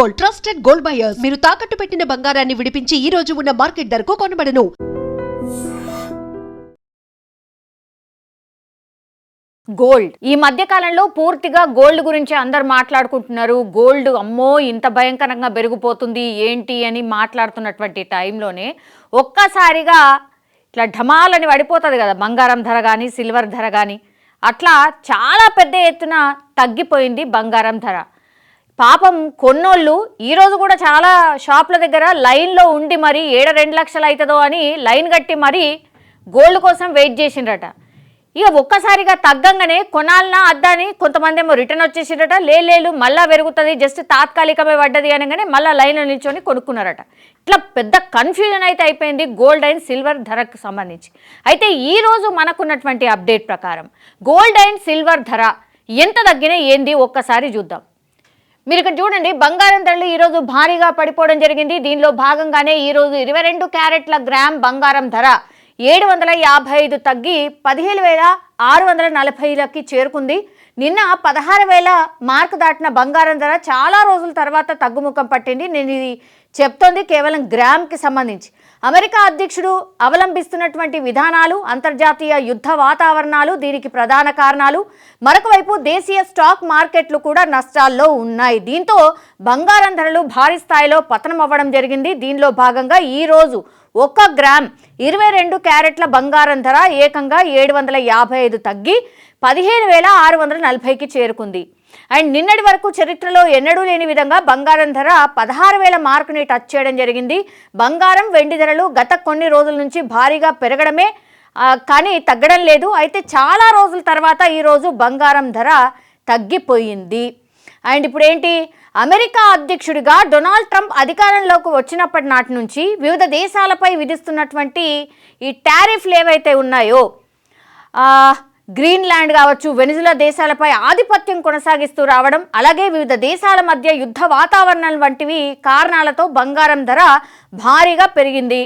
Gold trusted gold buyers. మీరు తాకట్టు పెట్టిన బంగారాన్ని విడిపించి ఈ రోజు ఉన్న మార్కెట్ ధరకు కొనబడను. గోల్డ్. ఈ మధ్య కాలంలో పూర్తిగా గోల్డ్ గురించి అందరు మాట్లాడుకుంటున్నారు. గోల్డ్ అమ్మో ఇంత భయంకరంగా పెరిగిపోతుంది ఏంటి అని మాట్లాడుతున్నటువంటి టైంలోనే ఒక్కసారిగా ఇట్లా ఢమాలని పడిపోతుంది కదా బంగారం ధర కానీ సిల్వర్ ధర కానీ అట్లా చాలా పెద్ద ఎత్తున తగ్గిపోయింది బంగారం ధర. పాపం కొన్నోళ్ళు ఈరోజు కూడా చాలా షాప్ల దగ్గర లైన్లో ఉండి మరి ఏడ రెండు లక్షలు అవుతుందో అని లైన్ కట్టి మరి గోల్డ్ కోసం వెయిట్ చేసిండ్రట. ఇక ఒక్కసారిగా తగ్గంగానే కొనాలనా అద్దని కొంతమంది ఏమో రిటర్న్ వచ్చేసిండ్రట. లేలేలు మళ్ళా పెరుగుతుంది జస్ట్ తాత్కాలికమే పడ్డది అనగానే మళ్ళీ లైన్లో నిల్చొని కొనుక్కున్నారట. ఇట్లా పెద్ద కన్ఫ్యూజన్ అయితే అయిపోయింది గోల్డ్ అండ్ సిల్వర్ ధరకు సంబంధించి. అయితే ఈరోజు మనకున్నటువంటి అప్డేట్ ప్రకారం గోల్డ్ అండ్ సిల్వర్ ధర ఎంత తగ్గినా ఏంది? ఒక్కసారి చూద్దాం. మీరు ఇక్కడ చూడండి బంగారం ధరలు ఈరోజు భారీగా పడిపోవడం జరిగింది. దీనిలో భాగంగానే ఈరోజు ఇరవై రెండు క్యారెట్ల గ్రామ్ బంగారం ధర ఏడు వందల యాభై ఐదు తగ్గి పదిహేను వేల ఆరు వందల నలభైలకి చేరుకుంది. నిన్న పదహారు వేల మార్క్ దాటిన బంగారం ధర చాలా రోజుల తర్వాత తగ్గుముఖం పట్టింది. నేను ఇది చెప్తోంది కేవలం గ్రామ్కి సంబంధించి. అమెరికా అధ్యక్షుడు అవలంబిస్తున్నటువంటి విధానాలు అంతర్జాతీయ యుద్ధ వాతావరణాలు దీనికి ప్రధాన కారణాలు. మరొక వైపు దేశీయ స్టాక్ మార్కెట్లు కూడా నష్టాల్లో ఉన్నాయి. దీంతో బంగారం ధరలు భారీ స్థాయిలో పతనం అవ్వడం జరిగింది. దీనిలో భాగంగా ఈ రోజు ఒక్క గ్రామ్ ఇరవై రెండు క్యారెట్ల బంగారం ధర ఏకంగా ఏడు వందల యాభై ఐదు తగ్గి పదిహేను వేల ఆరు వందల నలభైకి చేరుకుంది. అండ్ నిన్నటి వరకు చరిత్రలో ఎన్నడూ లేని విధంగా బంగారం ధర పదహారు వేల మార్కుని టచ్ చేయడం జరిగింది. బంగారం వెండి ధరలు గత కొన్ని రోజుల నుంచి భారీగా పెరగడమే కానీ తగ్గడం లేదు. అయితే చాలా రోజుల తర్వాత ఈరోజు బంగారం ధర తగ్గిపోయింది. అండ్ ఇప్పుడు ఏంటి అమెరికా అధ్యక్షుడిగా డొనాల్డ్ ట్రంప్ అధికారంలోకి వచ్చినప్పటి నాటి నుంచి వివిధ దేశాలపై విధిస్తున్నటువంటి ఈ టారిఫ్లు ఏవైతే ఉన్నాయో గ్రీన్లాండ్ కావచ్చు వెనిజులా దేశాలపై ఆధిపత్యం కొనసాగిస్తూ రావడం అలాగే వివిధ దేశాల మధ్య యుద్ధ వాతావరణం వంటివి కారణాలతో బంగారం ధర భారీగా పెరిగింది.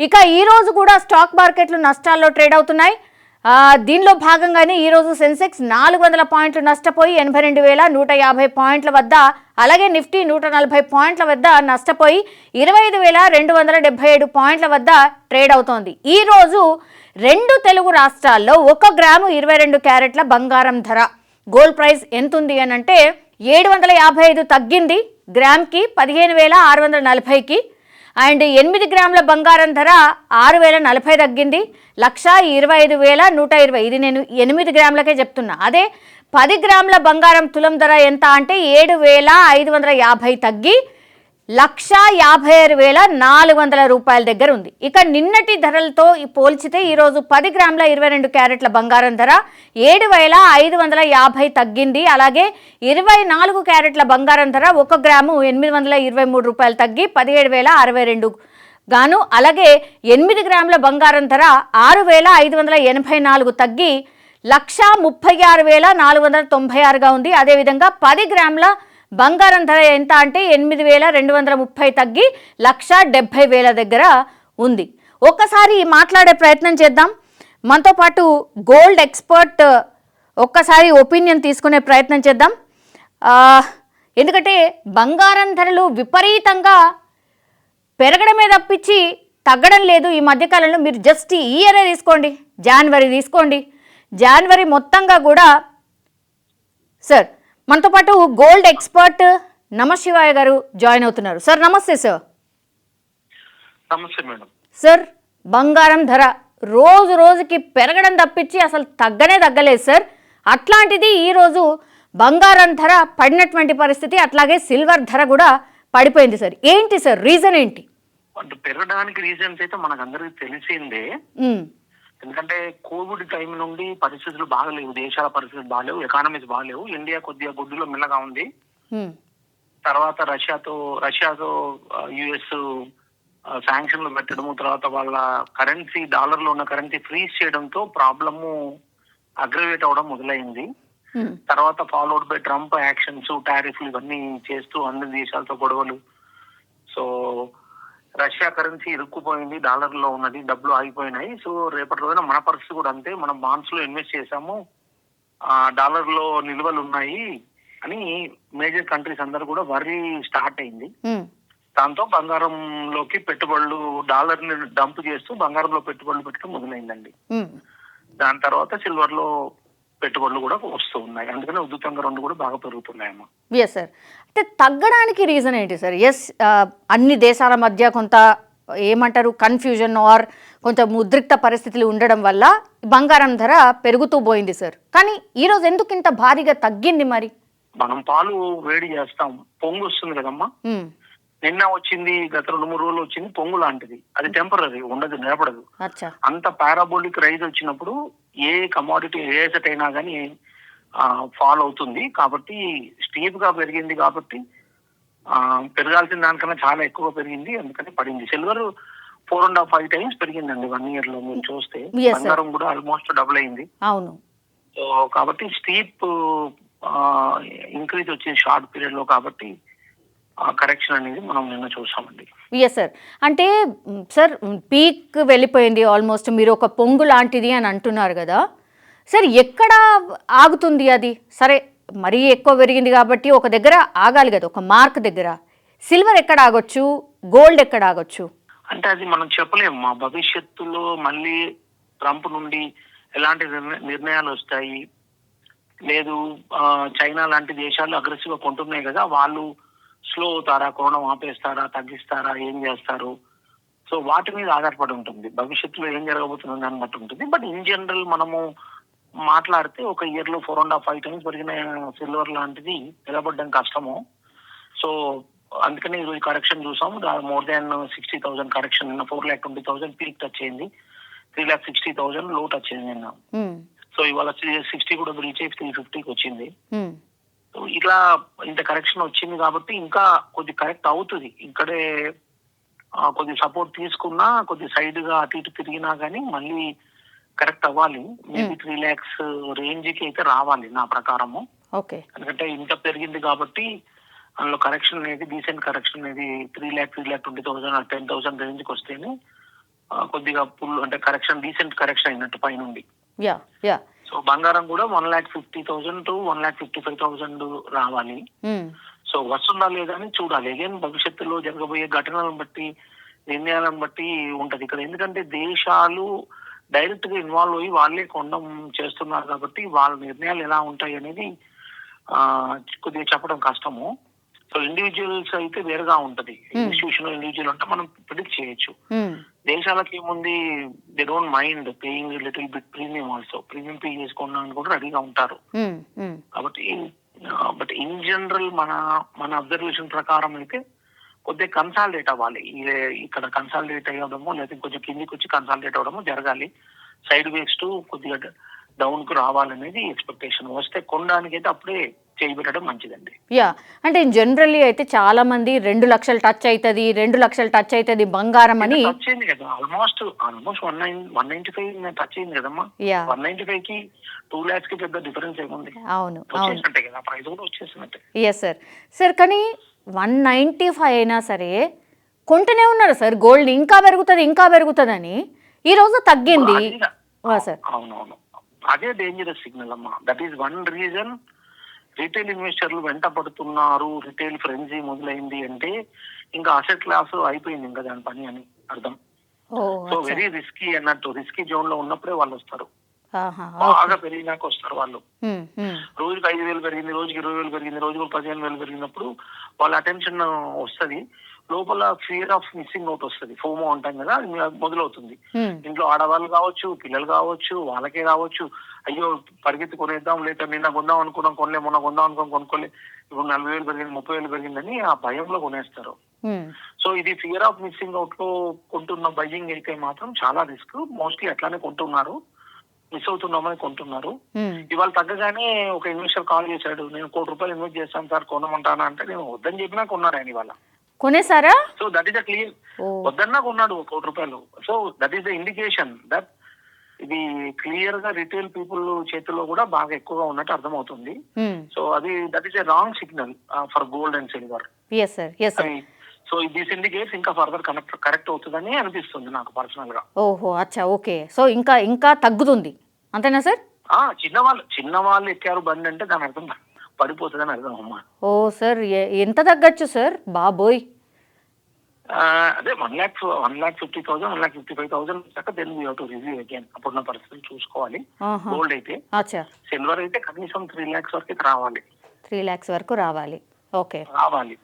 ఇక ఈ రోజు కూడా స్టాక్ మార్కెట్లు నష్టాల్లో ట్రేడ్ అవుతున్నాయి. దీనిలో భాగంగానే ఈరోజు సెన్సెక్స్ నాలుగు వందల పాయింట్లు నష్టపోయి ఎనభై రెండు వేల నూట యాభై పాయింట్ల వద్ద అలాగే నిఫ్టీ నూట నలభై పాయింట్ల వద్ద నష్టపోయి ఇరవై ఐదు వేల రెండు వందల డెబ్బై ఏడు పాయింట్ల వద్ద ట్రేడ్ అవుతోంది. ఈ రోజు రెండు తెలుగు రాష్ట్రాల్లో ఒక గ్రాము ఇరవై రెండు క్యారెట్ల బంగారం ధర. గోల్డ్ ప్రైస్ ఎంత ఉంది అని అంటే ఏడు వందల యాభై ఐదు తగ్గింది. గ్రామ్కి పదిహేను వేల ఆరు వందల నలభైకి. అండ్ ఎనిమిది గ్రాముల బంగారం ధర ఆరు వేల నలభై తగ్గింది. లక్ష ఇరవై ఐదు వేల నూట ఇరవై ఇది నేను ఎనిమిది గ్రాములకే చెప్తున్నా. అదే పది గ్రాముల బంగారం తులం ధర ఎంత అంటే ఏడు వేల ఐదు వందల యాభై తగ్గి లక్షా యాభై ఆరు వేల నాలుగు వందల రూపాయల దగ్గర ఉంది. ఇక నిన్నటి ధరలతో పోల్చితే ఈరోజు పది గ్రాముల ఇరవై రెండు క్యారెట్ల బంగారం ధర ఏడు వేల ఐదు వందల యాభై తగ్గింది. అలాగే ఇరవై నాలుగు క్యారెట్ల బంగారం ధర ఒక గ్రాము ఎనిమిది వందల ఇరవై మూడు రూపాయలు తగ్గి పదిహేడు వేల అరవై రెండు గాను. అలాగే ఎనిమిది గ్రాముల బంగారం ధర ఆరు వేల ఐదు వందల ఎనభై నాలుగు తగ్గి లక్ష ముప్పై ఆరు వేల నాలుగు వందల తొంభై ఆరుగా ఉంది. అదేవిధంగా పది గ్రాముల బంగారం ధర ఎంత అంటే ఎనిమిది వేల రెండు వందల ముప్పై తగ్గి లక్ష డెబ్భై వేల దగ్గర ఉంది. ఒక్కసారి మాట్లాడే ప్రయత్నం చేద్దాం. మనతో పాటు గోల్డ్ ఎక్స్పర్ట్ ఒక్కసారి ఒపీనియన్ తీసుకునే ప్రయత్నం చేద్దాం. ఎందుకంటే బంగారం ధరలు విపరీతంగా పెరగడమే తప్పించి తగ్గడం లేదు ఈ మధ్యకాలంలో. మీరు జస్ట్ ఈ ఇయరే తీసుకోండి జనవరి తీసుకోండి. జనవరి మొత్తంగా కూడా సార్ మనతో పాటు గోల్డ్ ఎక్స్పర్ట్ నమశివాయ గారు జాయిన్ అవుతున్నారు. సార్ నమస్తే సార్. నమస్తే మేడం. సార్ బంగారం ధర రోజు రోజుకి పెరగడం తప్పించి అసలు తగ్గనే తగ్గలేదు సార్. అట్లాంటిది ఈరోజు బంగారం ధర పడినటువంటి పరిస్థితి అట్లాగే సిల్వర్ ధర కూడా పడిపోయింది సార్. ఏంటి సార్? రీజన్ ఏంటి? అంటే పెరగడానికి రీజన్స్ అయితే మనకు అందరికి తెలిసిందే ఎందుకంటే కోవిడ్ టైం నుండి పరిస్థితులు బాగలేవు దేశాల పరిస్థితులు బాగలేవు ఎకానమీస్ బాగలేవు. ఇండియా కొద్దిగా గుడ్డులో మెల్లగా ఉంది. తర్వాత రష్యాతో రష్యాతో యుఎస్ శాంక్షన్లు పెట్టడము తర్వాత వాళ్ళ కరెన్సీ డాలర్లో ఉన్న కరెన్సీ ఫ్రీజ్ చేయడంతో ప్రాబ్లము అగ్రవేట్ అవడం మొదలైంది. తర్వాత ఫాలోడ్ బై ట్రంప్ యాక్షన్స్ టారిఫ్లు ఇవన్నీ చేస్తూ అన్ని దేశాలతో గొడవలు. సో రష్యా కరెన్సీ ఇరుక్కుపోయింది డాలర్లో ఉన్నది డబ్బులు ఆగిపోయినాయి. సో రేపటి రోజున మన పరిస్థితి కూడా అంతే. మనం బాండ్స్లో ఇన్వెస్ట్ చేసాము ఆ డాలర్లో నిల్వలు ఉన్నాయి అని మేజర్ కంట్రీస్ అందరూ కూడా వరీ స్టార్ట్ అయింది. దాంతో బంగారంలోకి పెట్టుబడులు డాలర్ని డంప్ చేస్తూ బంగారంలో పెట్టుబడులు పెట్టడం మొదలైందండి. దాని తర్వాత సిల్వర్లో పెట్టుబడులు కూడా వస్తూ ఉన్నాయి. అందుకని ఉద్యుతంగా రెండు కూడా బాగా పెరుగుతున్నాయమ్మా. ఎస్ సార్ అంటే తగ్గడానికి రీజన్ ఏంటి సార్ ఎస్ అన్ని దేశాల మధ్య కొంత ఏమంటారు కన్ఫ్యూజన్ ఆర్ కొంచెం ఉద్రిక్త పరిస్థితులు ఉండడం వల్ల బంగారం ధర పెరుగుతూ పోయింది సార్ కానీ ఈరోజు ఎందుకు ఇంత భారీగా తగ్గింది మరి? మనం పాలు వేడి చేస్తాం. పొంగు వస్తుంది కదమ్మా. ఉమ్, నిన్న వచ్చింది గత రెండు మూడు రోజులు వచ్చింది పొంగు లాంటిది. అది టెంపరీ ఉండదు నిలబడదు. అంత పారాబోలిక్ రైజ్ వచ్చినప్పుడు ఏ కమాడిటీ ఏ సెట్ అయినా కానీ ఫాల్ అవుతుంది. కాబట్టి స్టీప్గా పెరిగింది కాబట్టి ఆ, పెరగాల్సిన దానికన్నా చాలా ఎక్కువ పెరిగింది. అందుకని పడింది. Silver four and half five times పెరిగిందండి వన్ ఇయర్లో మీరు చూస్తే. బంగారం కూడా ఆల్మోస్ట్ డబుల్ అయింది. అవును. సో కాబట్టి స్టీప్ ఇంక్రీజ్ వచ్చింది షార్ట్ పీరియడ్లో కాబట్టి కరెక్షన్ అనేది మనం నిన్న చూసామండి. ఎస్ సార్ అంటే సార్ పీక్ వెళ్ళిపోయింది ఆల్మోస్ట్ మీరు ఒక పొంగు లాంటిది అని అంటున్నారు కదా. సార్ ఎక్కడ ఆగుతుంది అది? సరే మరీ ఎక్కువ పెరిగింది కాబట్టి ఒక దగ్గర ఆగాలి కదా ఒక మార్క్ దగ్గర. సిల్వర్ ఎక్కడ ఆగొచ్చు? గోల్డ్ ఎక్కడ ఆగొచ్చు? అంటే అది మనం చెప్పలేము. మా భవిష్యత్తులో మళ్ళీ ట్రంప్ నుండి ఎలాంటి నిర్ణ- నిర్ణయాలు వస్తాయి? లేదు చైనా లాంటి దేశాలు అగ్రెసివ్గా కొంటున్నాయి కదా వాళ్ళు స్లో అవుతారా కొనడం ఆపేస్తారా తగ్గిస్తారా ఏం చేస్తారు? సో వాటి మీద ఆధారపడి ఉంటుంది. భవిష్యత్తులో ఏం జరగబోతుందో దాన్ని బట్టి ఉంటుంది. బట్ ఇన్ జనరల్ మనము మాట్లాడితే ఒక ఇయర్లో four and half five times పెరిగిన సిల్వర్ లాంటిది నిలబడడం కష్టము. సో అందుకని ఈరోజు కరెక్షన్ చూసాం. More than sixty thousand correction నిన్న four lakh twenty thousand peak touch అయింది. త్రీ ల్యాక్ సిక్స్టీ థౌసండ్లో టచ్ అయింది నిన్న. సో ఇవాళ సిక్స్టీ కూడా రీచ్ అయ్యి త్రీ ఫిఫ్టీకి వచ్చింది. ఇట్లా ఇంత కరెక్షన్ వచ్చింది కాబట్టి ఇంకా కొద్ది కరెక్ట్ అవుతుంది. ఇక్కడే కొద్ది సపోర్ట్ తీసుకున్నా కొద్ది సైడ్గా అటు ఇటు తిరిగినా కానీ మళ్ళీ కరెక్ట్ అవ్వాలి. మేబీ త్రీ ల్యాక్స్ రేంజ్కి అయితే రావాలి నా ప్రకారము. ఓకే. ఎందుకంటే ఇంత పెరిగింది కాబట్టి అందులో కరెక్షన్ అనేది డీసెంట్ కరెక్షన్ అనేది three lakh three lakh twenty thousand ten thousand రేంజ్కి వస్తేనే కొద్దిగా ఫుల్ అంటే కరెక్షన్ డీసెంట్ కరెక్షన్ అయినట్టు పైనుండి. యా యా సో బంగారం కూడా one lakh fifty thousand to one lakh fifty five thousand రావాలి. మ్, సో వస్తుందా లేదా అని చూడాలి. అగైన్ భవిష్యత్తులో జరగబోయే ఘటనలను బట్టి నిర్ణయాలను బట్టి ఉంటది ఇక్కడ ఎందుకంటే దేశాలు డైరెక్ట్గా ఇన్వాల్వ్ అయ్యి వాళ్ళే కొండం చేస్తున్నారు కాబట్టి వాళ్ళ నిర్ణయాలు ఎలా ఉంటాయి అనేది ఆ కొద్దిగా చెప్పడం కష్టము. సో ఇండివిజువల్స్ అయితే వేరుగా ఉంటది. ఇన్స్టిట్యూషన్ ఇండివిజువల్ అంటే మనం ప్రిడిక్ట్ చేయొచ్చు. దేశాలకి ఏముంది they don't mind paying little bit premium also premium pay చేసుకోవడానికి కూడా రెడీగా ఉంటారు. మ్, మ్, కాబట్టి బట్ ఇన్ జనరల్ మన మన అబ్జర్వేషన్ ప్రకారం అయితే కొద్దిగా కన్సాలిడేట్ అవ్వాలి. ఇక్కడ కన్సాలిడేట్ అయ్యడము లేదా కొంచెం కిందికి వచ్చి కన్సాలిడేట్ అవ్వడము జరగాలి. సైడ్ వేస్ టు కొద్దిగా డౌన్కు రావాలనేది ఎక్స్పెక్టేషన్ వస్తే కొనడానికి అయితే అప్పుడే చేయబెట్టడం మంచిదండి. యా. అంటే జనరల్లీ అయితే చాలా మంది రెండు లక్షలు టచ్ అవుతుంది రెండు లక్షలు టచ్ అవుతుంది బంగారం అని టచ్ అయింది కదా almost almost one nine one ninety five touch అయింది కదమ్మా. యా. వన్ నైన్టీ ఫైవ్కి టూ కి పెద్ద డిఫరెన్స్ ఏముంది? అవును వచ్చేసినట్టే కదా ప్రైస్ కూడా వచ్చేసినట్టే. ఎస్ సార్ సార్ కానీ వన్ నైంటీ ఫైవ్ అయినా సరే కొంటూనే ఉన్నారు సార్. గోల్డ్ ఇంకా పెరుగుతుంది ఇంకా పెరుగుతుందని. ఈరోజు తగ్గింది. అదే- ఆ, సార్ అవునవును. అదే డేంజరస్ సిగ్నల్ అమ్మా. That is one reason retail ఇన్వెస్టర్లు వెంట పడుతున్నారు రిటైల్ ఫ్రెంజీ మొదలైంది అంటే ఇంకా అసెట్ క్లాస్ అయిపోయింది ఇంకా దాని పని అని అర్థం. సో. వెరీ రిస్కీ అన్నట్టు రిస్కీ జోన్లో ఉన్నప్పుడే వాళ్ళు వస్తారు. బాగా పెరిగినాక వస్తారు వాళ్ళు. రోజుకి ఐదు వేలు పెరిగింది రోజుకి ఇరవై వేలు పెరిగింది రోజుకి పదిహేను వేలు పెరిగినప్పుడు వాళ్ళ అటెన్షన్ వస్తది. లోపల ఫియర్ ఆఫ్ మిస్సింగ్ అవుట్ వస్తుంది. ఫోమో అంటాం కదా అది మొదలవుతుంది. ఇంట్లో ఆడవాళ్ళు కావచ్చు పిల్లలు కావచ్చు వాళ్ళకే కావచ్చు అయ్యో పరిగెత్తి కొనేద్దాం లేదా నిన్న కొందాం అనుకున్నాం కొనలే మొన్న కొందాం అనుకున్నాం కొనుక్కోలే ఇప్పుడు నలభై వేలు పెరిగింది ముప్పై వేలు పెరిగిందని ఆ భయంలో కొనేస్తారు. సో ఇది ఫియర్ ఆఫ్ మిస్సింగ్ అవుట్లో కొంటున్న బయ్యింగ్ అయితే మాత్రం చాలా రిస్క్ మోస్ట్లీ అట్లానే కొంటున్నారు. మిస్ అవుతున్నామని కొంటున్నారు. ఇవాళ తగ్గగానే ఒక ఇన్వెస్టర్ కాల్ చేశాడు. నేను కోటి రూపాయలు ఇన్వెస్ట్ చేస్తాను సార్ కొనమంటానా అంటే నేను వద్దని చెప్పినా కొన్నారు ఆయన ఇవాళ. కొనేసారా so that is the clear ఓ. వద్దన్నా కొన్నాడు కోటి రూపాయలు. So that is the indication that ఇది క్లియర్గా రిటైల్ పీపుల్ చేతిలో కూడా బాగా ఎక్కువగా ఉన్నట్టు అర్థమవుతుంది. సో అది that is a wrong signal for gold and silver so this indicates ఇంకా ఫర్దర్ కనెక్ట్ కరెక్ట్ అవుతుందని అనిపిస్తుంది నాకు పర్సనల్గా. ఓహో అచ్చా ఓకే. సో ఇంకా ఇంకా తగ్గుతుంది. అంతేనా సార్ ఆ చిన్నవాళ్ళు చిన్న వాళ్ళు ఎక్కారు బండి అంటే దాని అర్థం పడిపోతుందని అర్థం అమ్మా. ఓ సార్ ఎంత తగ్గచ్చు సార్ బాబోయ్. అదే one lakh one lakh fifty thousand one lakh fifty five thousand దాకా then we to review again అప్పుడున్న పరిస్థితులు చూసుకోవాలి. గోల్డ్ అయితే అచ్చా సిల్వర్ అయితే కనీసం త్రీ ల్యాక్స్ వరకు రావాలి. త్రీ ల్యాక్స్ వరకు రావాలి. ఓకే. రావాలి.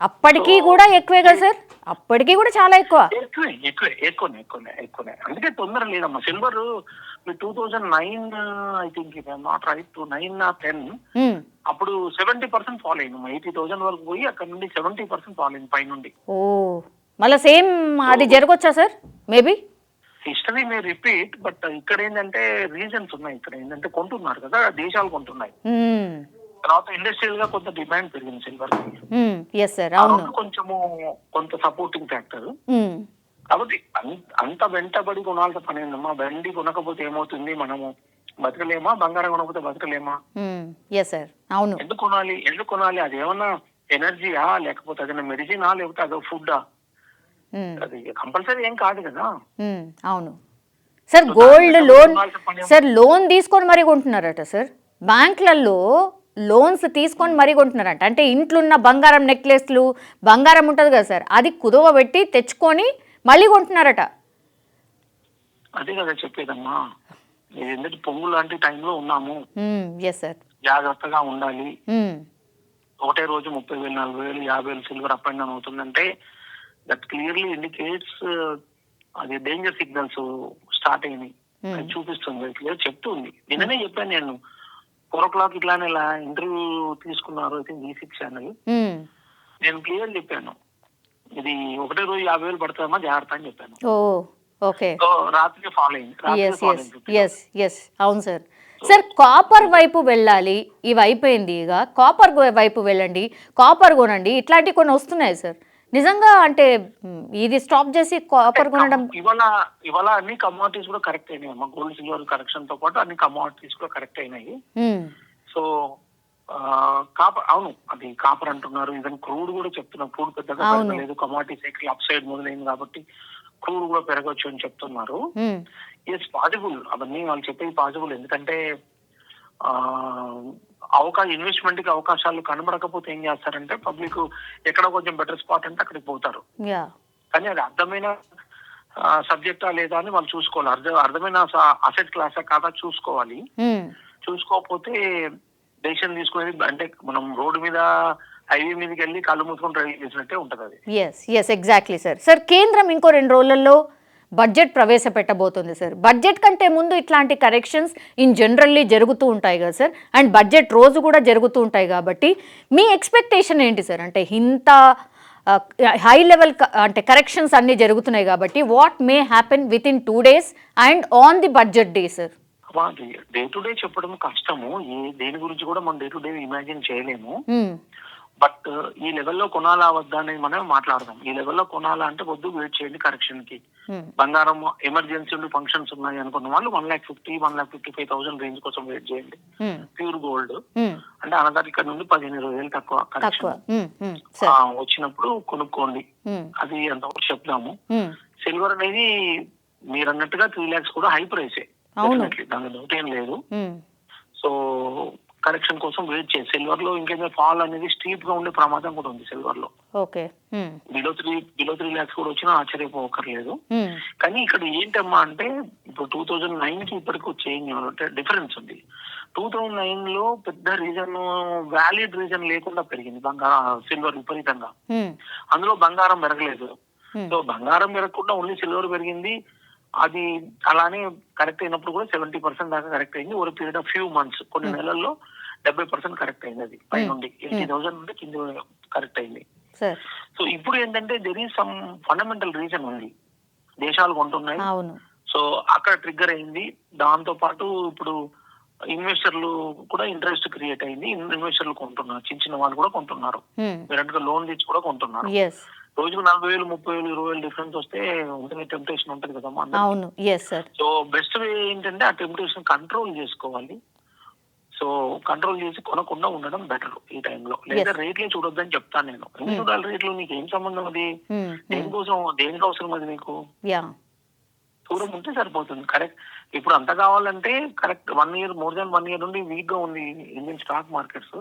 అప్పటికి కూడా ఎక్కువే కదా సార్? అప్పటికి కూడా చాలా ఎక్కువ. ఎక్కువే ఎక్కువే ఎక్కువనే ఎక్కువనే ఎక్కువనే. అందుకే తొందర లేదమ్మా silver two thousand nine I think not right two nine ten. అప్పుడు సెవెంటీ పర్సెంట్ ఫాల్ అయింది. ఎయిటీ థౌసండ్ వరకు పోయి అక్కడ నుండి సెవెంటీ పర్సెంట్ ఫాల్ అయింది పైనుండి. ఓ మళ్ళీ సేమ్ అది జరగచ్చా sir? Maybe history may repeat but ఇక్కడ ఏంటంటే రీజన్స్ ఉన్నాయి. ఇక్కడ ఏంటంటే కొంటున్నారు కదా దేశాలు కొంటున్నాయి. తర్వాత ఇండస్ట్రియల్గా కొంత డిమాండ్ పెరిగింది సిల్వర్ అవును. కొంచెము కొంత సపోర్టింగ్ ఫ్యాక్టర్. కాబట్టి అంత వెంటబడి కొనాల్సిన పని ఏందమ్మా వెండి కొనకపోతే ఏమవుతుంది? మనము బతకలేమా? బంగారం కొనకపోతే బతకలేమా? అవును. ఎందుకు కొనాలి? ఎందుకు కొనాలి? అది ఏమన్నా ఎనర్జీయా లేకపోతే అదైనా మెడిసినా లేకపోతే అదో ఫుడ్డా. అది కంపల్సరీ ఏం కాదు కదా. అవును. Sir gold loan sir loan తీసుకొని మరీ కొంటున్నారట సార్ బ్యాంకులలో లోన్స్ తీసుకొని మరీ కొంటున్నారట. అంటే ఇంట్లో ఉన్న బంగారం నెక్లెస్లు బంగారం ఉంటుంది కదా సార్ అది కుదవ పెట్టి తెచ్చుకొని మళ్ళీ కొంటున్నారట. అదే కదా చెప్పేదమ్మా. ఎందుకు పొంగు లాంటి టైంలో ఉన్నాము? జాగ్రత్తగా ఉండాలి. ఒకటే రోజు ముప్పై వేలు నలభై వేలు యాభై వేలు సిల్వర్ అప్ అండ్ డౌన్ అవుతుందంటే దట్ క్లియర్లీ ఇండికేట్స్ అది డేంజర్ సిగ్నల్స్ స్టార్ట్ అయినాయి. చూపిస్తుంది క్లియర్ చెప్తుంది. నిన్ననే చెప్పాను నేను. ఫోర్ ఓ క్లాక్ ఇట్లానే ఇలా ఇంటర్వ్యూ తీసుకున్నారు అయితే ఈ సిక్స్ ఛానల్ నేను క్లియర్ చెప్పాను. ఇది ఒకటే రోజు యాభై వేలు పడతామా జాగ్రత్త అని చెప్పాను. ఓ ఓకే. రాత్రి ఎస్ ఫాలో ఎస్ అయింది ఎస్ ఎస్ అవును సార్. సార్ కాపర్ వైపు వెళ్ళాలి ఇవి అయిపోయింది ఇక. కాపర్ వైపు వెళ్ళండి కాపర్ కొనండి ఇట్లాంటివి కొన్ని వస్తున్నాయి సార్. నిజంగా అంటే ఇది స్టాప్ చేసి కాపర్ కొనడం ఇవాళ ఇవాళ అన్ని కమాడిటీస్ కూడా కరెక్ట్ అయినాయి అమ్మా. గోల్డ్ సిల్వర్ కరెక్షన్తో పాటు అన్ని కమాడిటీస్ కూడా కరెక్ట్ అయినాయి. సో కాపర్ అవును. అది కాపర్ అంటున్నారు. ఈవెన్ క్రూడ్ కూడా చెప్తున్నారు క్రూడ్ పెద్దగా. పెరగలేదు. కమాడిటీ సైకిల్ అప్ సైడ్ మొదలైంది కాబట్టి క్రూడ్ కూడా పెరగచ్చు అని చెప్తున్నారు. ఎస్ పాసిబుల్ అవన్నీ వాళ్ళు చెప్పేది పాసిబుల్ ఎందుకంటే ఆ అవకాశ ఇన్వెస్ట్మెంట్కి అవకాశాలు కనబడకపోతే ఏం చేస్తారంటే పబ్లిక్ ఎక్కడ కొంచెం బెటర్ స్పాట్ అంటే అక్కడికి పోతారు. కానీ అది అర్థమైన సబ్జెక్టా లేదా అని వాళ్ళు చూసుకోవాలి. అర్థం అర్థమైన అసెట్ క్లాసా కాదా చూసుకోవాలి. చూసుకోకపోతే డెసిషన్ తీసుకునేది అంటే మనం రోడ్డు మీద హైవే మీదకి వెళ్ళి కళ్ళు మూసుకొని డ్రైవ్ చేసినట్టే ఉంటుంది అది. Yes yes exactly sir sir కేంద్రం ఇంకో రెండు రోజులలో బడ్జెట్ ప్రవేశపెట్టబోతుంది సార్ బడ్జెట్ కంటే ముందు ఇట్లాంటి కరెక్షన్స్ ఇన్ జనరల్లీ జరుగుతూ ఉంటాయి కదా సార్ అండ్ బడ్జెట్ రోజు కూడా జరుగుతూ ఉంటాయి కాబట్టి మీ ఎక్స్పెక్టేషన్ ఏంటి సార్ అంటే ఇంత హై లెవెల్ అంటే కరెక్షన్స్ అన్నీ జరుగుతున్నాయి కాబట్టి what may happen with in two days and on the budget day sir day to day చెప్పడం కష్టము ఏ దేని గురించి కూడా మనం డే టు డే ఇమాజిన్ చేయలేము Hmm. బట్ ఈ లెవెల్లో కొనాలా వద్దా అనేది మనం మాట్లాడదాం ఈ లెవెల్లో కొనాలా అంటే వద్దు వెయిట్ చేయండి కరెక్షన్కి Hmm. బంగారం ఎమర్జెన్సీ ఫంక్షన్స్ ఉన్నాయి అనుకున్న వాళ్ళు one lakh fifty one lakh fifty five thousand range కోసం వెయిట్ చేయండి. Pure gold Hmm. అంటే అనగా ఇక్కడ నుండి పదిహేను ఇరవై వేలు తక్కువ తక్కువ కరెక్షన్ వచ్చినప్పుడు కొనుక్కోండి. అది అంతవరకు చెప్దాము. సిల్వర్ అనేది మీరు అన్నట్టుగా త్రీ లాక్స్ కూడా హై ప్రైసే. దాని డౌట్ ఏం లేదు. సో కరెక్షన్ కోసం వెయిట్ చేయండి సిల్వర్లో ఇంకేదో ఫాల్ అనేది స్టీప్గా ఉండే ప్రమాదం కూడా ఉంది సిల్వర్లో okay. Below three below three lakhs కూడా వచ్చినా ఆశ్చర్యపోకర్లేదు. కానీ ఇక్కడ ఏంటమ్మా అంటే ఇప్పుడు టూ థౌజండ్ నైన్కి ఇప్పటికి చేంజ్ అంటే డిఫరెన్స్ ఉంది. టూ థౌజండ్ నైన్లో పెద్ద రీజన్ వ్యాలిడ్ రీజన్ లేకుండా పెరిగింది. బంగారం సిల్వర్ విపరీతంగా. అందులో బంగారం పెరగలేదు. సో బంగారం పెరగకుండా ఓన్లీ సిల్వర్ పెరిగింది. అది అలానే కరెక్ట్ అయినప్పుడు కూడా సెవెంటీ పర్సెంట్ దాకా కరెక్ట్ అయింది. Over period of few months కొన్ని నెలల్లో డెబ్బై పర్సెంట్ కరెక్ట్ అయింది అది. పై నుండి ఎయిటీ థౌసండ్ నుండి కింద కరెక్ట్ అయింది. సో ఇప్పుడు ఏంటంటే there is some fundamental reason ఉంది. దేశాలు కొంటున్నాయి. సో అక్కడ ట్రిగ్గర్ అయింది. దాంతో పాటు ఇప్పుడు ఇన్వెస్టర్లు కూడా ఇంట్రెస్ట్ క్రియేట్ అయింది. ఇన్వెస్టర్లు కొంటున్నారు. చిన్న చిన్న వాళ్ళు కూడా కొంటున్నారు. మీరంటే లోన్ తెచ్చి కూడా కొంటున్నారు. రోజుకు నలభై వేలు ముప్పై వేలు ఇరవై వేలు డిఫరెన్స్ వస్తే ఉంటుంది టెంప్టేషన్ ఉంటుంది కదమ్మా. అవును. Yes sir so best way ఏంటంటే ఆ టెంప్టేషన్ కంట్రోల్ చేసుకోవాలి. సో కంట్రోల్ చేసి కొనకుండా ఉండడం బెటర్ ఈ టైంలో లేదా రేట్లే చూడొద్దని చెప్తాను నేను. ఎందుకు చూడాలి రేట్లు నీకు ఏం సంబంధం అది? దేనికోసం దేనికి అవసరం అది నీకు? దూరం ఉంటే సరిపోతుంది. కరెక్ట్ ఇప్పుడు అంత కావాలంటే correct one year more than one year నుండి వీక్గా ఉంది ఇండియన్ స్టాక్ మార్కెట్స్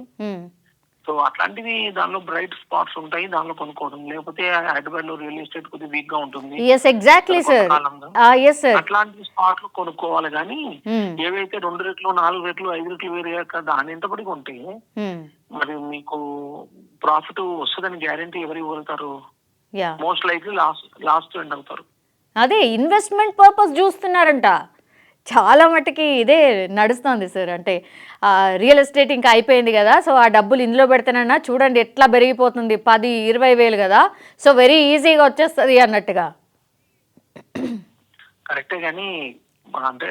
సో అట్లాంటివి దానిలో బ్రైట్ స్పాట్స్ ఉంటాయి దానిలో కొనుక్కోవడం. లేకపోతే హైదరాబాద్లో రియల్ ఎస్టేట్ కొద్దిగా వీక్గా ఉంటుంది. ఎగ్జాక్ట్లీ సార్ సార్ అట్లాంటి స్పాట్లు కొనుక్కోవాలి కానీ ఉమ్, ఏవైతే రెండు రెట్లు నాలుగు రెట్లు ఐదు రెట్లు వేరేయాక దాని ఎంతపడికి ఉంటే ఉమ్, మరి మీకు ప్రాఫిట్ వస్తుందని గ్యారంటీ ఎవరు ఇవ్వగలుగుతారు? Most likely lost lost end అవుతారు. అదే ఇన్వెస్ట్మెంట్ పర్పస్ చూస్తున్నారంట. చాలా మటుకి ఇదే నడుస్తుంది సార్. అంటే రియల్ ఎస్టేట్ ఇంకా అయిపోయింది కదా సో ఆ డబ్బులు ఇందులో పెడతానన్నా చూడండి ఎట్లా పెరిగిపోతుంది. పది ఇరవై వేలు కదా సో వెరీ ఈజీగా వచ్చేస్తుంది అన్నట్టుగా. కరెక్టే కానీ అంటే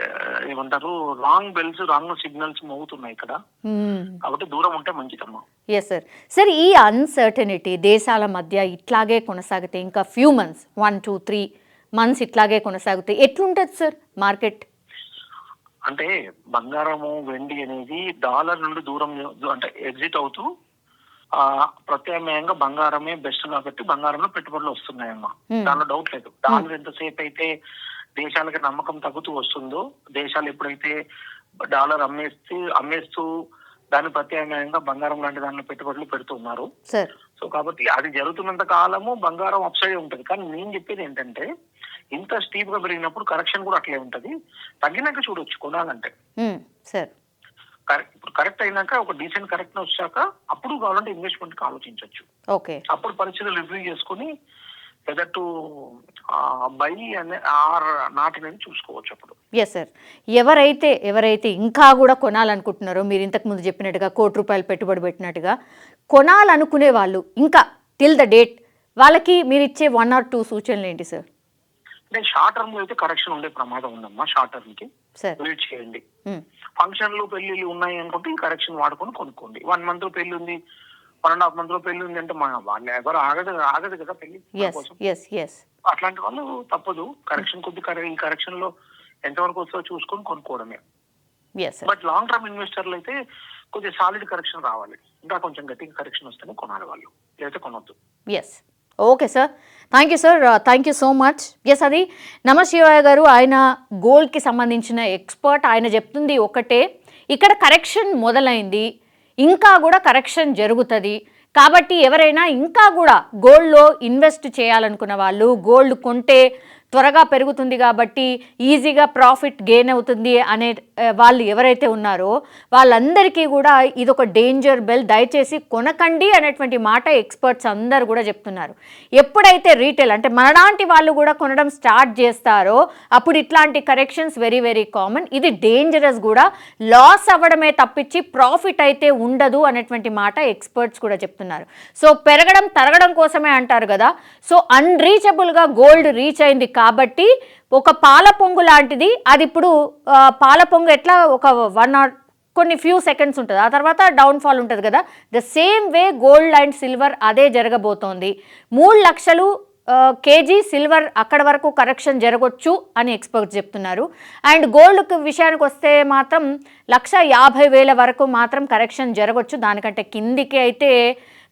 ఏమంటారు రాంగ్ బెల్స్ రాంగ్ సిగ్నల్స్ మోగుతున్నాయి ఇక్కడ కాబట్టి దూరం ఉంటే మంచిదమ్మా. ఎస్ సార్ సార్ ఈ అన్సర్టనిటీ దేశాల మధ్య ఇట్లాగే కొనసాగితే ఇంకా few months one two three months ఇట్లాగే కొనసాగితే ఎట్లుంటుంది సార్ మార్కెట్ అంటే బంగారము వెండి అనేది డాలర్ నుండి దూరం అంటే ఎగ్జిట్ అవుతూ ఆ ప్రత్యామ్నాయంగా బంగారమే బెస్ట్ కాబట్టి బంగారంలో పెట్టుబడులు వస్తున్నాయమ్మా. దానిలో డౌట్ లేదు. డాలర్ ఎంతసేపు అయితే దేశాలకి నమ్మకం తగ్గుతూ వస్తుందో దేశాలు ఎప్పుడైతే డాలర్ అమ్మేస్తూ అమ్మేస్తూ దాని ప్రత్యామ్నాయంగా బంగారం లాంటి దానిలో పెట్టుబడులు పెడుతున్నారు సో కాబట్టి అది జరుగుతున్నంత కాలము బంగారం అప్సైడ్ ఉంటుంది. కానీ నేను చెప్పేది ఏంటంటే ఇంత స్టీప్గా పెరిగినప్పుడు కరెక్షన్ కూడా అట్లే ఉంటది. తగ్గినాక చూడొచ్చు కొనాలంటే. సార్. కరెక్ట్ ఇప్పుడు కరెక్ట్ అయినాక ఒక డీసెంట్ కరెక్ట్ వచ్చాక అప్పుడు కావాలంటే ఇన్వెస్ట్మెంట్కి ఆలోచించవచ్చు ఓకే. అప్పుడు పరిస్థితులు రివ్యూ చేసుకుని వెదర్ టు బై అనే ఆర్ నాట్ అనేది చూసుకోవచ్చు అప్పుడు. ఎస్ సార్ ఎవరైతే ఎవరైతే ఇంకా కూడా కొనాలనుకుంటున్నారో మీరు ఇంతకు ముందు చెప్పినట్టుగా కోటి రూపాయలు పెట్టుబడి పెట్టినట్టుగా కొనాలనుకునే వాళ్ళు ఇంకా టిల్ ద డేట్ వాళ్ళకి మీరు ఇచ్చే వన్ ఆర్ టూ సూచనలు ఏంటి సార్ అంటే షార్ట్ టర్మ్లో అయితే కరెక్షన్ ఉండే ప్రమాదం ఉందమ్మా షార్ట్ టర్మ్కి వెయిట్ చేయండి. ఫంక్షన్లు పెళ్ళిళ్ళు ఉన్నాయి అనుకుంటే ఈ కరెక్షన్ వాడుకొని కొనుక్కోండి. వన్ మంత్లో పెళ్ళి ఉంది వన్ అండ్ హాఫ్ మంత్లో పెళ్ళి ఉంది అంటే మన వాళ్ళు ఎవరు ఆగదు ఆగదు కదా పెళ్ళి అట్లాంటి వాళ్ళు తప్పదు. కరెక్షన్ కొద్ది ఈ కరెక్షన్లో ఎంతవరకు వస్తుందో చూసుకొని కొనుక్కోవడమే. బట్ లాంగ్ టర్మ్ ఇన్వెస్టర్లు అయితే కొద్దిగా సాలిడ్ కరెక్షన్ రావాలి. ఇంకా కొంచెం గట్టిగా కరెక్షన్ వస్తేనే కొనాలి వాళ్ళు. లేకపోతే కొనొద్దు. Yes okay sir thank you sir thank you so much yes అది నమశివాయ గారు ఆయన గోల్డ్కి సంబంధించిన ఎక్స్పర్ట్ ఆయన చెప్తుంది ఒకటే. ఇక్కడ కరెక్షన్ మొదలైంది. ఇంకా కూడా కరెక్షన్ జరుగుతుంది. కాబట్టి ఎవరైనా ఇంకా కూడా గోల్డ్లో ఇన్వెస్ట్ చేయాలనుకున్న వాళ్ళు గోల్డ్ కొంటే త్వరగా పెరుగుతుంది కాబట్టి ఈజీగా ప్రాఫిట్ గెయిన్ అవుతుంది అనే వాళ్ళు ఎవరైతే ఉన్నారో వాళ్ళందరికీ కూడా ఇదొక డేంజర్ బెల్. దయచేసి కొనకండి అనేటువంటి మాట ఎక్స్పర్ట్స్ అందరు కూడా చెప్తున్నారు. ఎప్పుడైతే రీటైల్ అంటే మనలాంటి వాళ్ళు కూడా కొనడం స్టార్ట్ చేస్తారో అప్పుడు ఇట్లాంటి కరెక్షన్స్ వెరీ వెరీ కామన్. ఇది డేంజరస్ కూడా. లాస్ అవ్వడమే తప్పించి ప్రాఫిట్ అయితే ఉండదు అనేటువంటి మాట ఎక్స్పర్ట్స్ కూడా చెప్తున్నారు. సో పెరగడం తరగడం కోసమే అంటారు కదా. సో అన్రీచబుల్గా గోల్డ్ రీచ్ అయింది కాబట్టి ఒక పాల పొంగు లాంటిది అది ఇప్పుడు పాల పొంగు ఎట్లా ఒక వన్ ఆర్ కొన్ని ఫ్యూ సెకండ్స్ ఉంటుంది. ఆ తర్వాత డౌన్ఫాల్ ఉంటుంది కదా. The same way gold and silver అదే జరగబోతోంది. మూడు లక్షలు కేజీ సిల్వర్ అక్కడ వరకు కరెక్షన్ జరగవచ్చు అని ఎక్స్పర్ట్స్ చెప్తున్నారు. అండ్ గోల్డ్ విషయానికి వస్తే మాత్రం లక్ష యాభై వేల వరకు మాత్రం కరెక్షన్ జరగవచ్చు దానికంటే కిందికి అయితే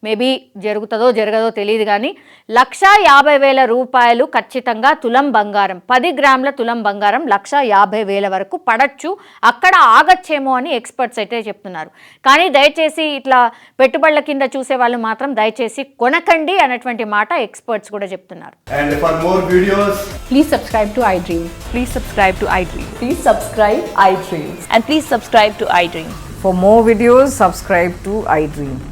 మేబీ జరుగుతుందో జరగదో తెలియదు కానీ లక్ష యాభై వేల రూపాయలు ఖచ్చితంగా తులం బంగారం పది గ్రాముల తులం బంగారం లక్ష యాభై వేల వరకు పడచ్చు అక్కడ ఆగచ్చేమో అని ఎక్స్పర్ట్స్ అయితే చెప్తున్నారు కానీ దయచేసి ఇట్లా పెట్టుబడుల కింద చూసే వాళ్ళు మాత్రం దయచేసి కొనకండి అనేటువంటి మాట ఎక్స్పర్ట్స్ కూడా చెప్తున్నారు And for more videos, Please subscribe to iDream. Please subscribe to iDream. Please subscribe iDream. And please subscribe to iDream. For more videos, subscribe to iDream.